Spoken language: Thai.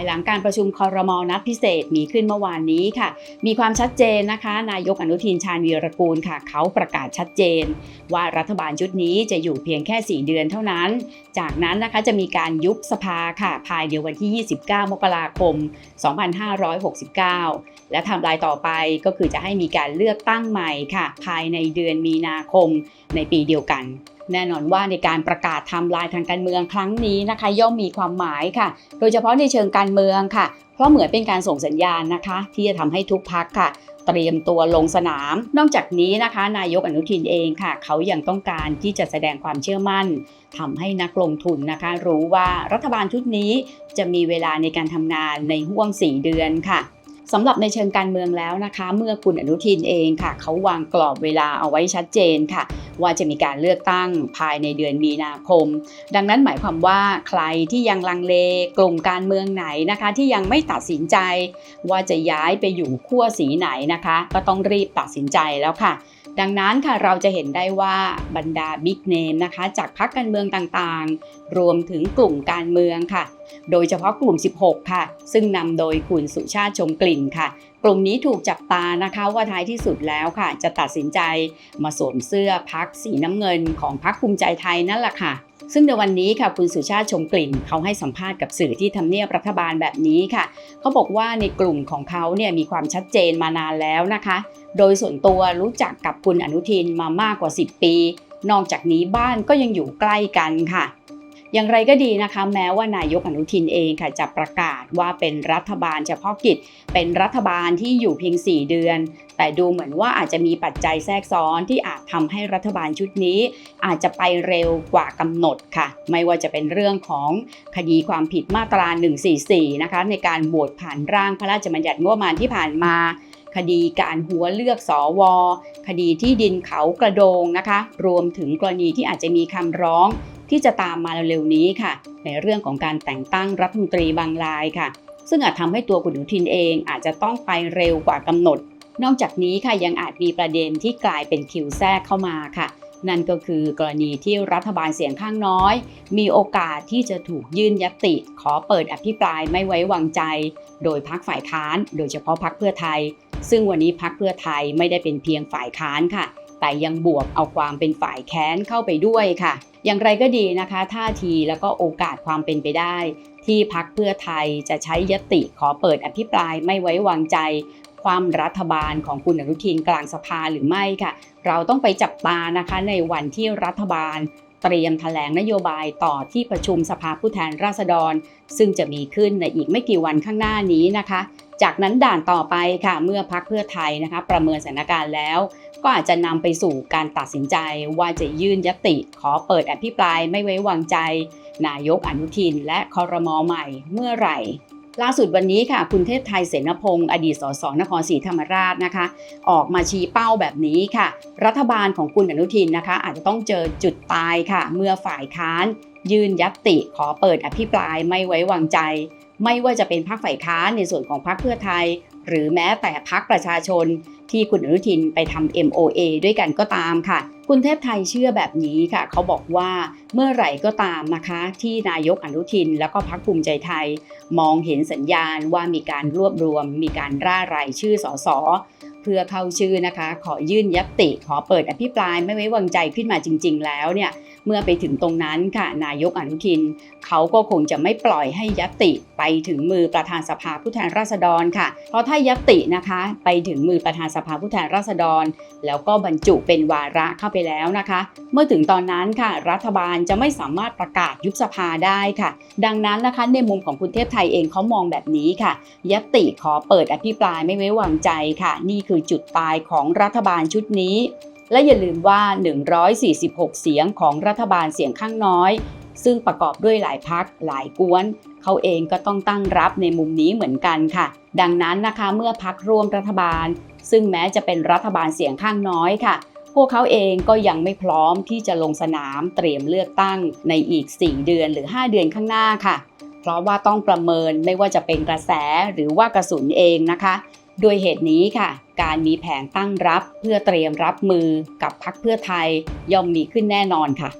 ายหลังการประชุมคอรมอนัดพิเศษมีขึ้นเมื่อวานนี้ค่ะ มีความชัดเจนนะคะ นายกอนุทินชาญวีรกูลค่ะ เขาประกาศชัดเจน ว่ารัฐบาลชุดนี้จะอยู่เพียงแค่ 4 เดือนเท่านั้น จากนั้นนะคะจะมีการยุบสภาค่ะ ภายในวันที่ 29 มกราคม 2569 และทำลายต่อไปก็คือจะให้มีการเลือกตั้งใหม่ค่ะ ภายในเดือนมีนาคมในปีเดียวกันแน่นอนว่าในการประกาศไทำลายทางการเมืองครั้งนี้นะคะ ย่อมมีความหมายค่ะ โดยเฉพาะในเชิงการเมืองค่ะ เพราะเหมือนเป็นการส่งสัญญาณนะคะ ที่จะทำให้ทุกพักค่ะเตรียมตัวลงสนาม นอกจากนี้นะคะ นายกอนุทินเองค่ะ เขายังต้องการที่จะแสดงความเชื่อมั่นทำให้นักลงทุนนะคะ รู้ว่ารัฐบาลชุดนี้จะมีเวลาในการทำงานในห่วง 4 เดือนค่ะสำหรับในเชิงการเมืองแล้วนะคะ เมื่อคุณอนุทินเองค่ะ เขาวางกรอบเวลาเอาไว้ชัดเจนค่ะ ว่าจะมีการเลือกตั้งภายในเดือนมีนาคม ดังนั้นหมายความว่าใครที่ยังลังเลกลุ่มการเมืองไหนนะคะ ที่ยังไม่ตัดสินใจ ว่าจะย้ายไปอยู่ขั้วสีไหนนะคะ ก็ต้องรีบตัดสินใจแล้วค่ะดังนั้นค่ะเราจะเห็นได้ว่าบรรดาบิ๊กเนมนะคะ จากพรรคการเมืองต่างๆ รวมถึงกลุ่มการเมืองค่ะ โดยเฉพาะกลุ่ม 16 ค่ะ ซึ่งนำโดยคุณสุชาติชมกลิ่นค่ะ กลุ่มนี้ถูกจับตานะคะว่าท้ายที่สุดแล้วค่ะ จะตัดสินใจมาสวมเสื้อพักสีน้ำเงินของพักภูมิใจไทยนั่นแหละค่ะซึ่งในวันนี้ค่ะคุณสุชาติชมกลิ่นเขาให้สัมภาษณ์กับสื่อที่ทำเนียบรัฐบาลแบบนี้ค่ะ เขาบอกว่าในกลุ่มของเขาเนี่ยมีความชัดเจนมานานแล้วนะคะ โดยส่วนตัวรู้จักกับคุณอนุทินมามากกว่า 10 ปี นอกจากนี้บ้านก็ยังอยู่ใกล้กันค่ะ อย่างไรก็ดีนะคะ แม้ว่านายกอนุทินเองค่ะจะประกาศว่าเป็นรัฐบาลเฉพาะกิจ เป็นรัฐบาลที่อยู่เพียง 4 เดือน แต่ดูเหมือนว่าอาจจะมีปัจจัยแทรกซ้อนที่อาจทำให้รัฐบาลชุดนี้ อาจจะไปเร็วกว่ากำหนดค่ะ ไม่ว่าจะเป็นเรื่องของคดีความผิดมาตรา 144 นะคะในการโหวตผ่านร่างพระราชบัญญัติงบประมาณที่ผ่านมาคดีการหัวเลือกสอวคดีที่ดินเขากระโดงนะคะ รวมถึงกรณีที่อาจจะมีคำร้อง ที่จะตามมาเร็วๆนี้ค่ะ ในเรื่องของการแต่งตั้งรัฐมนตรีบางรายค่ะ ซึ่งอาจทำให้ตัวคุณอนุทินเองอาจจะต้องไปเร็วกว่ากำหนด นอกจากนี้ค่ะยังอาจมีประเด็นที่กลายเป็นคิวแทรกเข้ามาค่ะ นั่นก็คือกรณีที่รัฐบาลเสียงข้างน้อย มีโอกาสที่จะถูกยื่นยติ ขอเปิดอภิปรายไม่ไว้วางใจ โดยพักฝ่ายค้าน โดยเฉพาะพักเพื่อไทย ซึ่งวันนี้พักเพื่อไทยไม่ได้เป็นเพียงฝ่ายค้านค่ะ แต่ยังบวกเอาความเป็นฝ่ายแค้นเข้าไปด้วยค่ะ อย่างไรก็ดีนะคะท่าทีแล้วก็โอกาสความเป็นไปได้ ที่พักเพื่อไทยจะใช้ยติขอเปิดอภิปรายไม่ไว้วางใจ ความรัฐบาลของคุณอนุทินกลางสภาหรือไม่ค่ะ เราต้องไปจับตานะคะในวันที่รัฐบาลเตรียมแถลงนโยบายต่อที่ประชุมสภาผู้แทนราษฎร ซึ่งจะมีขึ้นในอีกไม่กี่วันข้างหน้านี้นะคะ จากนั้นด่านต่อไปค่ะเมื่อพักเพื่อไทยนะคะประเมินสถานการณ์แล้ว ก็อาจจะนำไปสู่การตัดสินใจว่าจะยื่นยติขอเปิดอภิปรายไม่ไว้วางใจ นายกอนุทิน และคอรมอใหม่เมื่อไหร่ล่าสุดวันนี้ค่ะ คุณเทพไทยเสนพงศ์อดีตสสนครศรีธรรมราชนะคะ ออกมาชี้เป้าแบบนี้ค่ะ รัฐบาลของคุณอนุทินนะคะ อาจจะต้องเจอจุดตายค่ะ เมื่อฝ่ายค้าน ยื่นยัตติขอเปิดอภิปรายไม่ไว้วางใจ ไม่ว่าจะเป็นพรรคฝ่ายค้านในส่วนของพรรคเพื่อไทย หรือแม้แต่พรรคประชาชน ที่คุณอนุทินไปทำ MOA ด้วยกันก็ตามค่ะ คุณเทพไทยเชื่อแบบนี้ค่ะ เขาบอกว่าเมื่อไหร่ก็ตามนะคะ ที่นายกอนุทินแล้วก็พรรคภูมิใจไทย มองเห็นสัญญาณว่ามีการรวบรวม มีการร่ารายชื่อสส เพื่อเข้าชื่อนะคะ ขอยื่นยัตติขอเปิดอภิปรายไม่ไว้วางใจขึ้นมาจริง ๆ แล้วเนี่ยเมื่อไปถึงตรงนั้นค่ะ นายกอนุทิน เขาก็คงจะไม่ปล่อยให้ยัตติไปถึงมือประธานสภาผู้แทนราษฎรค่ะ เพราะถ้ายัตตินะคะ ไปถึงมือประธานสภาผู้แทนราษฎร แล้วก็บรรจุเป็นวาระเข้าไปแล้วนะคะ เมื่อถึงตอนนั้นค่ะ รัฐบาลจะไม่สามารถประกาศยุบสภาได้ค่ะ ดังนั้นนะคะในมุมของคุณเทพไทยเองเขามองแบบนี้ค่ะ ยตติขอเปิดอภิปรายไม่ไว้วางใจค่ะ นี่คือจุดตายของรัฐบาลชุดนี้ และอย่าลืมว่า 146 เสียงของรัฐบาลเสียงข้างน้อย ซึ่งประกอบด้วยหลายพักหลายกวน เขาเองก็ต้องตั้งรับในมุมนี้เหมือนกันค่ะ ดังนั้นนะคะเมื่อพักร่วมรัฐบาล ซึ่งแม้จะเป็นรัฐบาลเสียงข้างน้อยค่ะพวกเขาเองก็ยังไม่พร้อมที่จะลงสนามเตรียมเลือกตั้งในอีก 4 เดือนหรือ 5 เดือนข้างหน้าค่ะ เพราะว่าต้องประเมินไม่ว่าจะเป็นกระแสหรือว่ากระสุนเองนะคะ ด้วยเหตุนี้ค่ะ การมีแผนตั้งรับเพื่อเตรียมรับมือกับพักเพื่อไทยย่อมมีขึ้นแน่นอนค่ะ